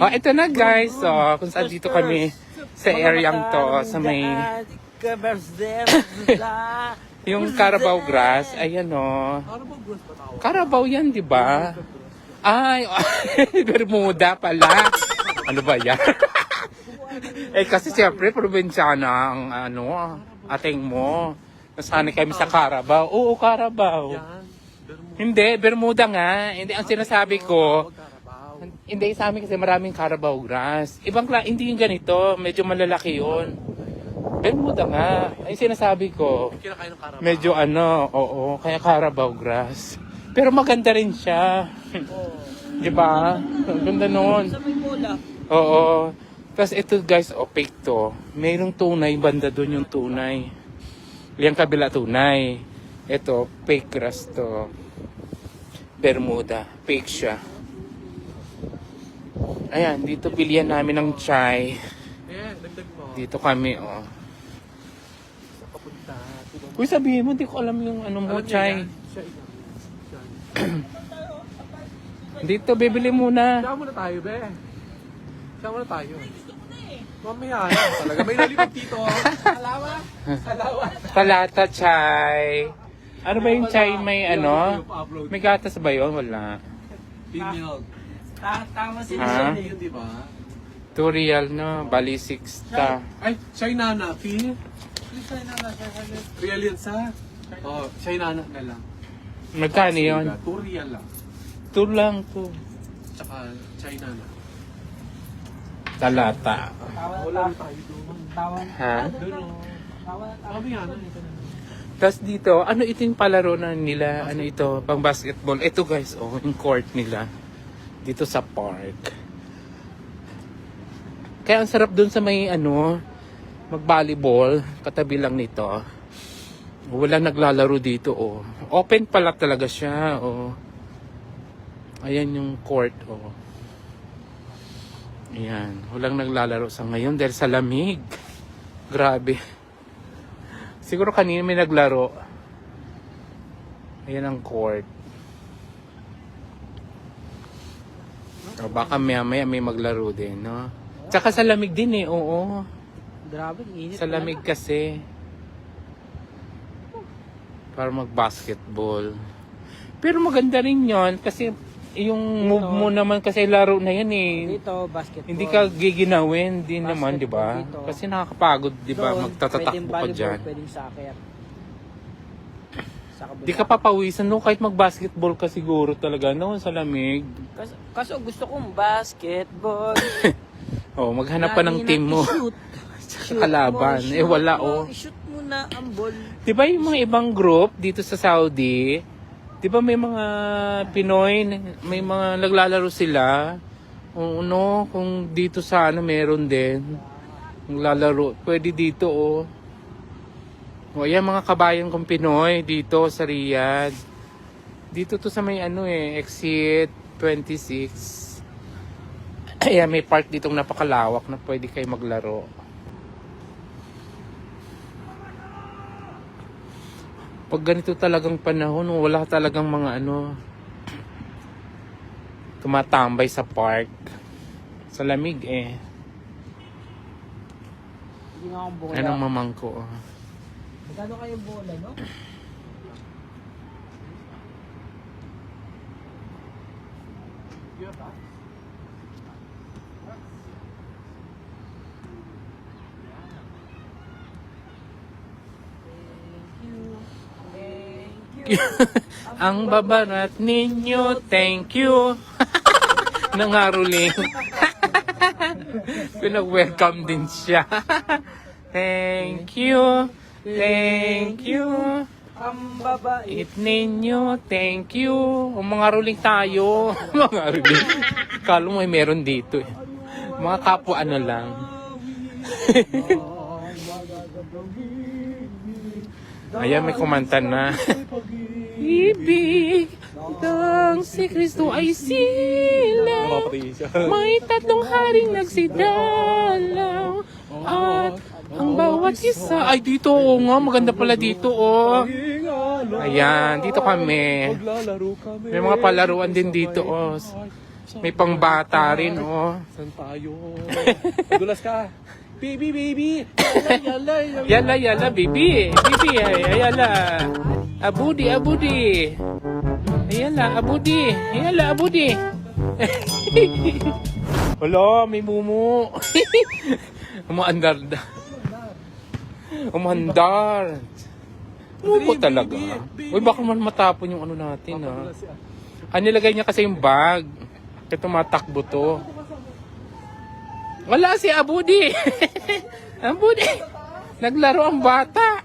Oh, ito na guys. So, kung saan dito kami sa areang to, sa may yung Carabao grass. Ayan oh. Carabao yan, di ba? Ay, Bermuda pala. Ano ba yan? eh kasi siyempre, probinsyana ang ano, ating mo. Nasanay kami sa Carabao. Oo, Carabao. Hindi, Bermuda nga. Hindi, ang sinasabi ko, hindi sa amin kasi maraming Carabao grass. Ibang kla, hindi yung ganito. Medyo malalaki yun. Bermuda nga. Ay sinasabi ko. Kinakain ng karama. Medyo ano, oo, kaya Carabao grass. Pero maganda rin siya. Di ba? Ang ganda nun. Oo. Tapos ito guys, opaque to. Mayroong tunay, banda doon yung tunay. Yung kabila tunay. Ito, fake grass to. Bermuda. Fake siya. Ayan, dito bilihan namin ng chai. Eh, dagdag mo. Dito kami, oh. Papunta. Uy, sabihin mo, di ko alam yung ano mo, chai. Dito, bibili muna. Siya muna tayo, be. Siya muna tayo. Mamaya. Talaga may nalipag dito. Alawa. Alawa. Kalata chai. Ano ba yung chai may ano? May gatas ba yun? Wala. Pinyog. Tama si Ha? Yun, di ba? Two real, no? Bali, six ta. Ay, siya nana, Pi. Real yan sa? Oh, siya nana na lang. Magkano yun? Two real lang. Two lang to. Tsaka, siya nana. Talata. Wala na tayo doon. Tawan. Ha? Doon, oh. Mamaya na. Tapos dito, ano ito yung palaro na nila? Ano ito? Pang basketball. Ito guys, oh, yung court nila. Dito sa park. Kaya ang sarap dun sa may ano, mag-volleyball. Katabi lang nito. Wala naglalaro dito, oh. Open pala talaga siya, oh. Ayan yung court, oh. Ayan. Walang naglalaro sa ngayon dahil sa lamig. Grabe. Siguro kanina may naglaro. Ayan ang court. O baka maya maya may maglaro din, no? Tsaka sa lamig din eh, oo. Grabe, init. Sa lamig kasi. Para mag-basketball. Pero maganda rin yon kasi yung move mo naman kasi laro na yan eh. Dito, basketball. Hindi ka giginawin din naman, di ba? Basketball dito. Kasi nakakapagod, di ba? Doon, Magtatatakbo pwedeng ka volleyball, dyan. Pwedeng soccer. Sa kabila. Di ka papawisan, no? Kahit mag-basketball ka siguro talaga, no? Sa lamig. Kaso, kaso gusto kong basketball. Oh, maghanap pa ng Lagi team mo. i-shoot. Sa Shoot kalaban. mo, Eh, shoot wala, mo, oh. I-shoot mo na ang ball. Di ba yung mga ibang group dito sa Saudi, di ba may mga Pinoy, may mga naglalaro sila? O no, kung dito sa ano meron din. Naglalaro. Pwede dito, oh. O yan mga kabayan kong Pinoy dito sa Riyadh. Dito to sa may ano eh, exit 26. Ayan, may park ditong napakalawak na pwede kayo maglaro. Pag ganito talagang panahon, wala talagang mga ano, tumatambay sa park. Sa lamig eh. Anong mamang ko? oh. Magkano kayo bola, no? Ang babarat ninyo, thank you. Nangaruling. Pinag-welcome din siya. thank you. Thank you. Ang babae. It ninyo, thank you. O, mga ruling tayo. mga ruling. Kala mo may meron dito eh. Mga kapwa ano lang. Ayan, may kumanta na. Ibig ng si Kristo ay sila. May tatlong haring nagsidalaw. At ang bawat isa ay dito oh, nga. Maganda pala dito oh. Ayan, dito kami. May mga palaruan din dito oh. May pangbata rin, oh. Saan tayo? Madulas ka. Baby, baby! Yala, yala, Yala, yala, bibi. Bibi, ay, yala. Abudi, abudi. Ayala, abudi. Ayala, abudi. Wala, may mumu. Umaandar da. Umandar. Mumu talaga. Uy, baka man matapon yung ano natin, ha. Siya. Ah, nilagay niya kasi yung bag. Kaya tumatakbo to. Wala si Abudi. Abudi. Naglaro ang bata.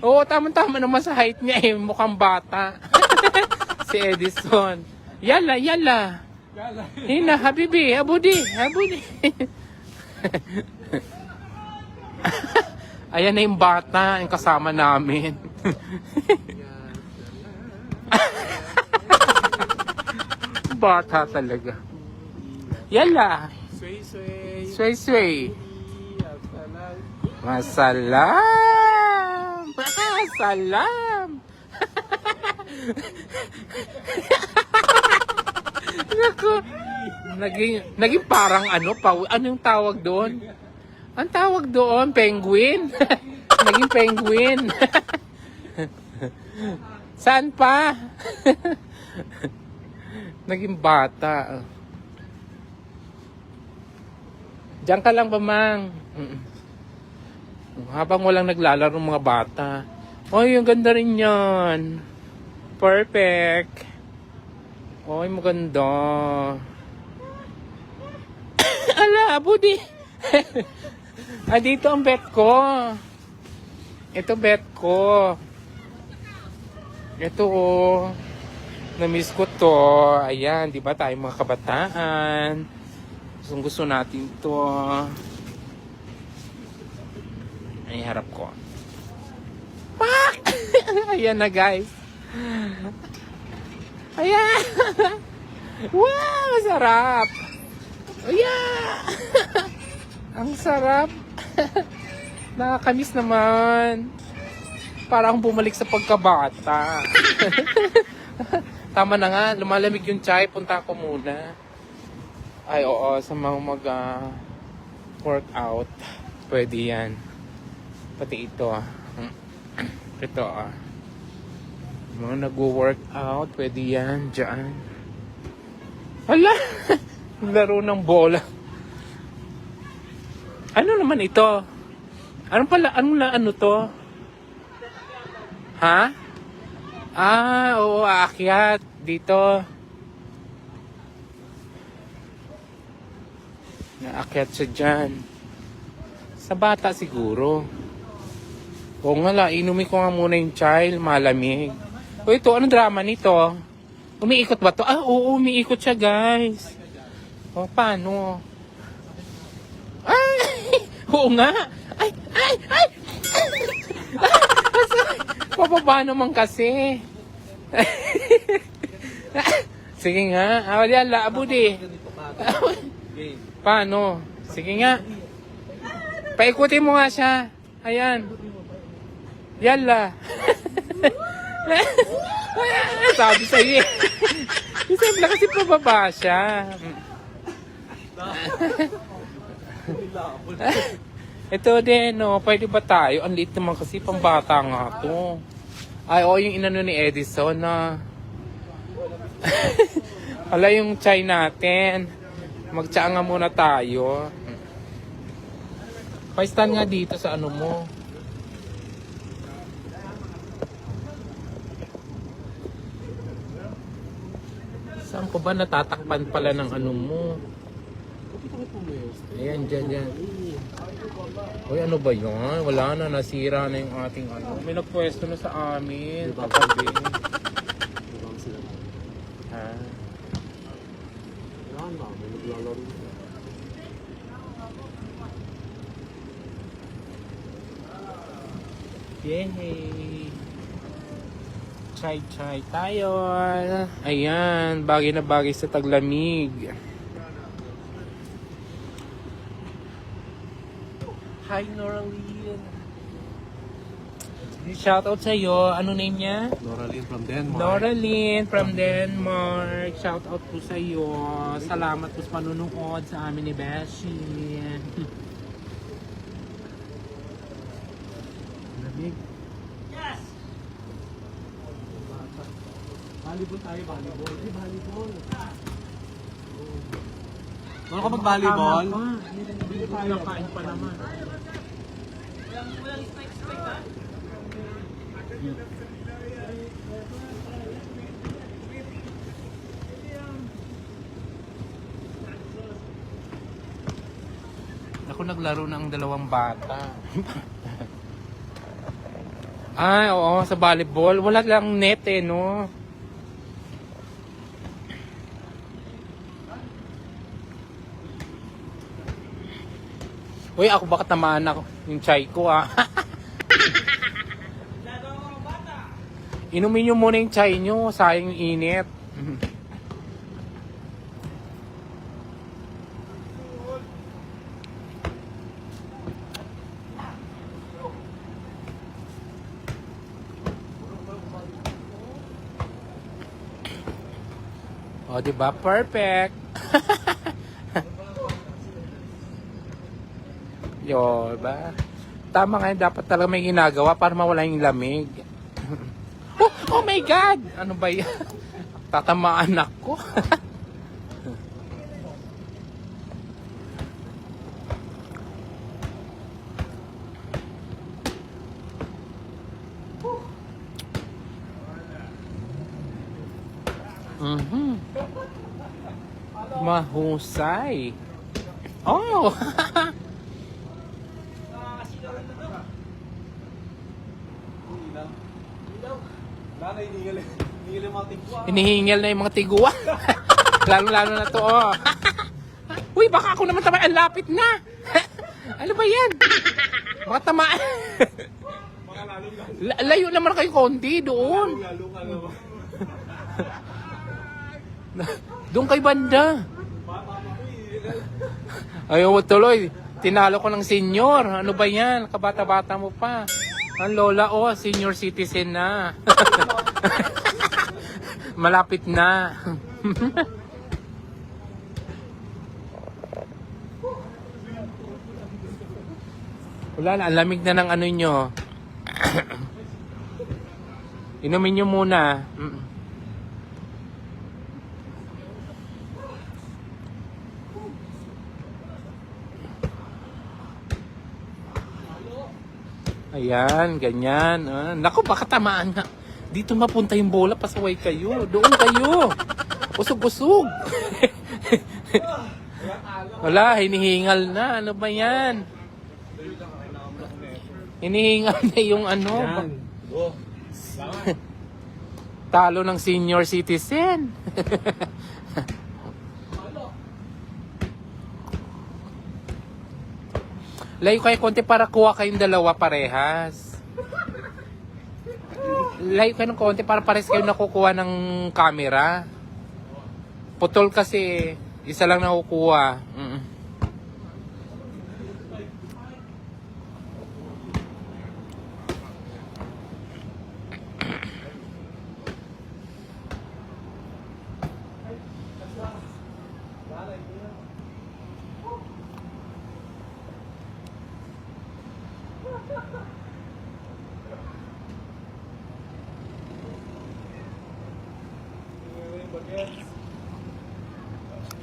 Oo, tama-tama naman sa height niya eh. Mukhang bata. si Edison. Yala. Yala. Hina, habibi, Abudi, Abudi. Ayan na yung bata, yung kasama namin. bata talaga. Yala. Sway, sway. Sway, sway. Salam. Masalam! Masalam! Naku, naging, naging parang ano, pa, ano yung tawag doon? Ang tawag doon, penguin. naging penguin. Saan pa? naging bata. Diyan ka lang ba, Mang? Habang walang naglalaro ng mga bata. Ay, ang ganda rin yan. Perfect. Ay, maganda. Ala, budi. Ah, dito ang bet ko. Ito bet ko. Ito oh. Na-miss ko to. Ayan, di ba tayo mga kabataan. Gustong gusto natin to. Ay, harap ko. Pak! Ayan na, guys. Ayan! wow! Masarap! Ayan! Ang sarap! Nakakamiss naman. Parang bumalik sa pagkabata. Tama na nga, lumalamig yung chai. Punta ko muna. Ay, oo, sa mga mag ah, workout. Pwede yan. Pati ito ah. Ito ah. Mga nag-workout, pwede yan dyan. Hala! Laro ng bola. Ano naman ito? Ano pala, ano na ano to? Ha? Ah, oo, aakyat. Dito. Naakyat siya dyan. Sa bata siguro. Oo nga la, inumin ko nga muna yung child, malamig. O ito, anong drama nito? Umiikot ba to? Ah, oo, umiikot siya guys. O, paano? Oo nga! Ay! Ay! Ay! Pababa naman kasi. Sige nga. Ah, wala, la, abudi. Game. Paano? Sige nga. Paikutin mo nga siya. Ayan. Yala. Sabi sa iyo. Sabi na kasi pababa siya. Ito din, no. Pwede ba tayo? Ang liit naman kasi pang bata nga to. Ay, oh, yung inano ni Edison na. Wala yung chai natin. Magtsaa nga muna tayo. Pa-stand nga dito sa ano mo. Saan ko ba natatakpan pala ng ano mo? Ayan, dyan, dyan. Uy, ano ba yun? Wala na, nasira na yung ating ano. May nagpwesto na sa amin. Ibang sila. Ha? Yan na, may naglalaro. Yay! Try, try tayo. Ayan, bagay na bagay sa taglamig. Hi, Noraline. Shout out sa'yo. Ano name niya? Noraline from Denmark. Laurelyn from Denmark. Shout out po sa iyo. Salamat po sa panunood sa amin ni Beshi. Lamig. Yes! Volleyball tayo, volleyball. Hey, volleyball. Ano ka mag-volleyball? Hindi tayo kain pa naman. Ako naglaro ng dalawang bata. Ay, oo, sa volleyball. Wala lang net eh, no? Uy, ako baka tamaan ako yung chai ko ah. Inumin nyo muna yung chai nyo, sayang yung init. O, di ba? Perfect. Yo, ba? Tama nga, dapat talaga may ginagawa para mawala yung lamig. oh, oh my God! Ano ba yan? Tatamaan ako. Mhm. Mahusay. Oh! Lana, hinihil. Hinihil yung mga tingko. Hinihingal na yung mga tiguan. Lalo-lalo na to, oh. Uy, baka ako naman tamaan. Lapit na. ano ba yan? Baka tamaan. La- Layo naman kayo konti doon. Lalo naman. Doon kay banda. Ayaw tuloy. Tinalo ko ng senior. Ano ba yan? Kabata-bata mo pa. Ang lola, oh, senior citizen na. Malapit na. Wala na, lamig na ng ano nyo. Inumin nyo muna. Mm. Ayan, ganyan. Ah, naku, baka tamaan nga. Dito mapunta yung bola, pasaway kayo. Doon kayo. Usog-usog. Wala, hinihingal na. Ano ba yan? Hinihingal na yung ano. Talo ng senior citizen. Layo kayo konti para kuha kayong dalawa parehas. Layo kayo ng konti para pares kayo nakukuha ng camera. Putol kasi isa lang nakukuha. Mm.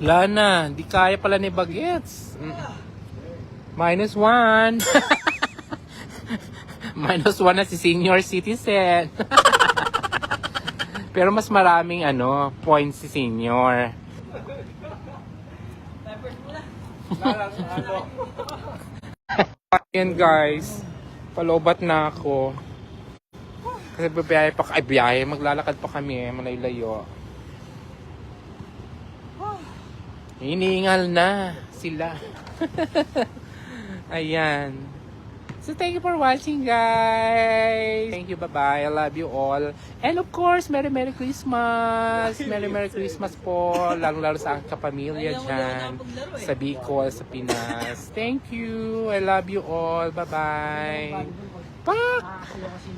Wala na, di kaya pala ni Bagets. Mm. Minus one. Minus one na si senior citizen. Pero mas maraming ano, points si senior. Ayan guys, palobat na ako. Kasi bibiyahe pa, ay biyahe, maglalakad pa kami, eh, malayo-layo. Iniingal na sila. Ayan. So thank you for watching guys. Thank you, bye-bye. I love you all. And of course, Merry Merry Christmas. Merry Merry Christmas po. Lalo-lalo sa ang kapamilya dyan. Sa Bicol, sa Pinas. Thank you. I love you all. Bye-bye. Pak! Kasi